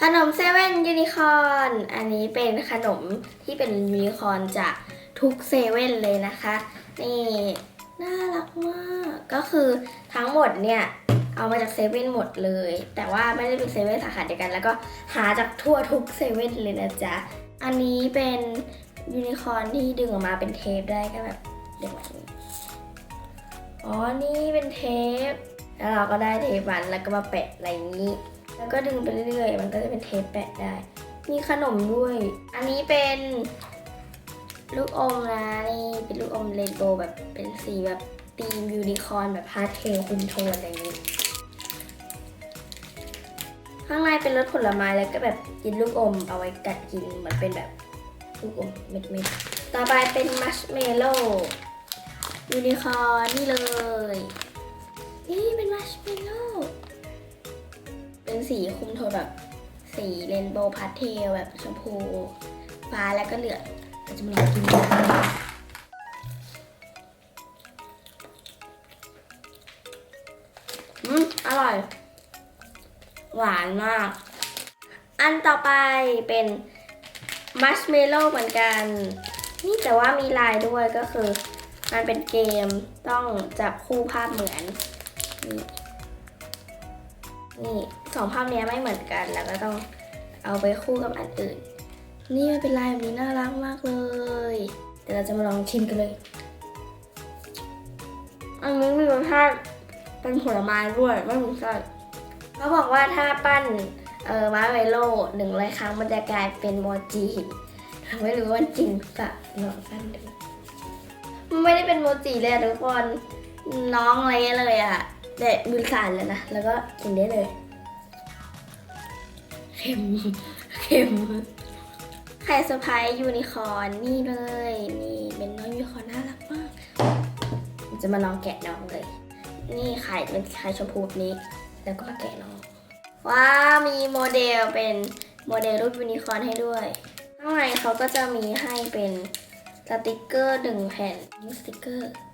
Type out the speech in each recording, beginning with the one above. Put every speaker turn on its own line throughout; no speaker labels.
ขนมเซเว่นยูนิคอนอันนี้เป็นขนมที่เป็นยูนิคอนจากทุกเซเว่นเลยนะคะ นี่น่ารักมาก ก็คือทั้งหมดเนี่ยเอามาจากเซเว่นหมดเลย แต่ว่าไม่ได้เป็นเซเว่นสาขาเดียวกัน แล้วก็หาจากทั่วทุกเซเว่นเลยนะจ๊ะ อันนี้เป็นยูนิคอนที่ดึงออกมาเป็นเทปได้ก็แบบเดึงแบบนี้อ๋อ นี่เป็นเทป แล้วเราก็ได้เทปมันแล้วก็มาแปะอะไรนี้ แล้วก็ดึงไปเรื่อยๆ มันก็จะเป็นเทปแปะได้ มีขนมด้วย อันนี้เป็นลูกอมนะนี่เป็นลูกอมเรนโบว์แบบเป็นสีแบบธีมยูนิคอร์นแบบพาสเทลคุมโทนอะไรอย่างนี้ข้างในเป็นรสผลไม้แล้วก็แบบกินลูกอมเอาไว้กัดกินเหมือนเป็นแบบลูกอมเม็ดๆ ต่อไปเป็นมัชเมลโล่ยูนิคอร์นนี่เลย นี่เป็นมัชเมลโล่ เป็นสีคุมโทนแบบ สีเรนโบว์พาสเทลแบบชมพู ฟ้าแล้วก็เหลืองเราจะมาลองกินกันอืมอร่อย หวานมาก อันต่อไปเป็นมัชเมลโล่เหมือนกัน นี่แต่ว่ามีลายด้วยก็คือ มันเป็นเกมต้องจับคู่ภาพเหมือน นี่สองภาพนี้ไม่เหมือนกันแล้วก็ต้องเอาไปคู่กับอันอื่น นี่มันเป็นลายแบบนี้น่ารักมากเลย เดี๋ยวเราจะมาลองชิมกันเลย อันนี้มีรสชาติเป็นผลไม้ด้วยไม่มีไส้เขาบอกว่าถ้าปั้นเออมาร์เมโล่หนึ่งร้อยครั้งมันจะกลายเป็นโมจิไม่รู้ว่าจริงหรือเปล่าลองปั้นดูไม่ได้เป็นโมจิเลยทุกคนน้องอะไรเลยอะ แต่มือสั่นแล้วนะ แล้วก็กินได้เลย เค็ม เค็มไข่สไปซ์ยูนิคอร์นนี่เลย นี่เป็นน้องยูนิคอร์นน่ารักมากเราจะมาลองแกะน้องเลย นี่ไข่เป็นไข่ชมพูแบบนี้ แล้วก็มาแกะน้อง ว้าวมีโมเดลเป็นโมเดลรูปยูนิคอร์นให้ด้วยข้างในเขาก็จะมีให้เป็นสติกเกอร์หนึ่งแผ่นนี่สติกเกอร์ข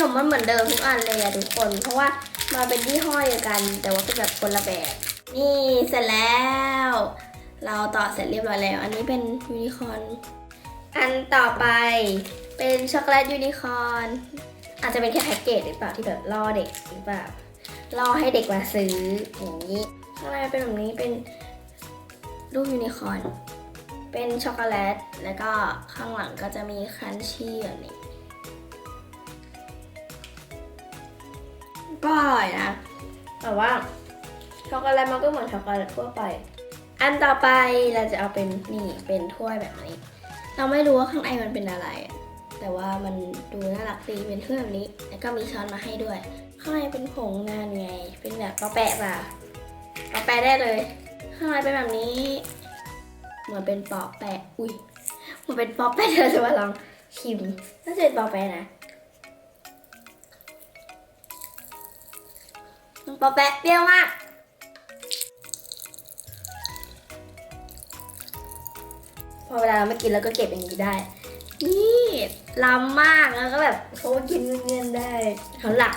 นมมันเหมือนเดิมทุกอันเลยอะทุกคน เพราะว่ามาเป็นยี่ห้อเดียวกัน แต่ว่าเป็นแบบคนละแบบ นี่เสร็จแล้ว เราต่อเสร็จเรียบร้อยแล้ว อันนี้เป็นยูนิคอนอันต่อไปเป็นช็อกโกแลตยูนิคอนอาจจะเป็นแค่แพ็กเกจหรือเปล่าที่แบบล่อเด็กหรือเปล่าล่อให้เด็กมาซื้ออย่างนี้ข้างในเป็นแบบนี้เป็นรูปยูนิคอนเป็นช็อกโกแลตแล้วก็ข้างหลังก็จะมีครันชี่แบบนี้ ก็อร่อยนะ แต่ว่าช็อกโกแลตมันก็เหมือนช็อกโกแลตทั่วไป อันต่อไปเราจะเอาเป็นนี่เป็นถ้วยแบบนี้ เราไม่รู้ว่าข้างในมันเป็นอะไร แต่ว่ามันดูน่ารักดีเป็นถ้วยแบบนี้ แล้วก็มีช้อนมาให้ด้วย ข้างในเป็นผงงานไง เป็นแบบปอแปะป่ะปอแปะได้เลย ข้างในเป็นแบบนี้เหมือนเป็นปอแปะ อุ้ยเหมือนเป็นปอแปะเดี๋ยวเราจะมาลองชิมน่าจะเป็นปอแปะนะ ปอแปะเปรี้ยวมาก พอเวลาเราไม่กินแล้วก็เก็บอย่างนี้ได้ นี่ล้ำมากแล้วก็แบบเขากินเงินได้เขาหลัก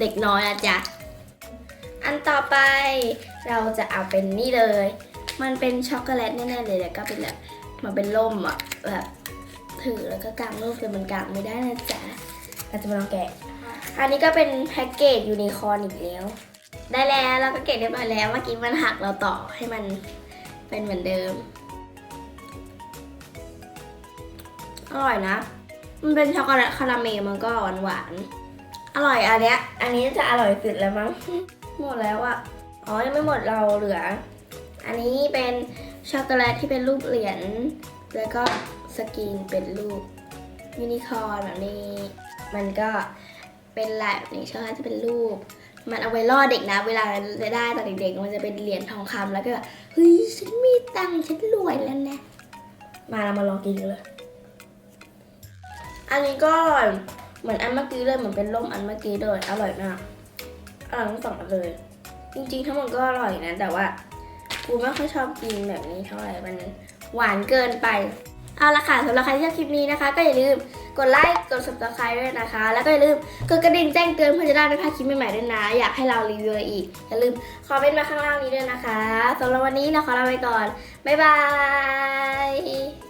เด็กน้อยอะจ๊ะ อันต่อไปเราจะเอาเป็นนี่เลย มันเป็นช็อกโกแลตแน่ๆเลยแล้วก็เป็นแบบมันเป็นล่มอะแบบถือแล้วก็กางรูปแต่มันกางไม่ได้นะจ๊ะเราจะมาลองแกะ อันนี้ก็เป็นแพ็กเกจยูนิคอร์นอีกแล้ว ได้แล้วเราก็เก็บเรียบร้อยแล้วเมื่อกี้มันหักเราต่อให้มันเป็นเหมือนเดิม อร่อยนะ มันเป็นช็อกโกแลตคาราเมลมันก็หวานหวานอร่อยอันเนี้ย อันนี้จะอร่อยสุดแล้วมั้ง หมดแล้วอะอ๋อยังไม่หมดเราเหลือ อันนี้เป็นช็อกโกแลตที่เป็นรูปเหรียญ แล้วก็สกรีนเป็นรูปยูนิคอร์นแบบนี้ มันก็เป็นลายแบบนี้ช็อกโกแลตที่เป็นรูป มันเอาไว้ล่อเด็กนะ เวลาจะได้ตอนเด็กๆมันจะเป็นเหรียญทองคำแล้วก็แบบเฮ้ยฉันมีตังค์ฉันรวยแล้วนะ มาเรามาลองกินกันเลย อันนี้ก็อร่อยเหมือนอันเมื่อกี้เลยเหมือนเป็นร่มอันเมื่อกี้เลยอร่อยมากอร่อยทั้งสองอันเลย จริงๆทั้งหมดก็อร่อยนะ แต่ว่ากูไม่ค่อยชอบกินแบบนี้เท่าไหร่มันหวานเกินไป เอาละค่ะสำหรับใครที่ชอบคลิปนี้นะคะ ก็อย่าลืม กดไลค์ กด subscribe ด้วยนะคะ แล้วก็อย่าลืมกดกระดิ่งแจ้งเตือนเพื่อจะได้ไม่พลาดคลิปใหม่ๆด้วยนะ อยากให้เรารีวิวอะไรอีก อย่าลืมคอมเมนต์มาข้างล่างนี้ด้วยนะคะสำหรับวันนี้เราขอลาไปก่อน บ๊ายบาย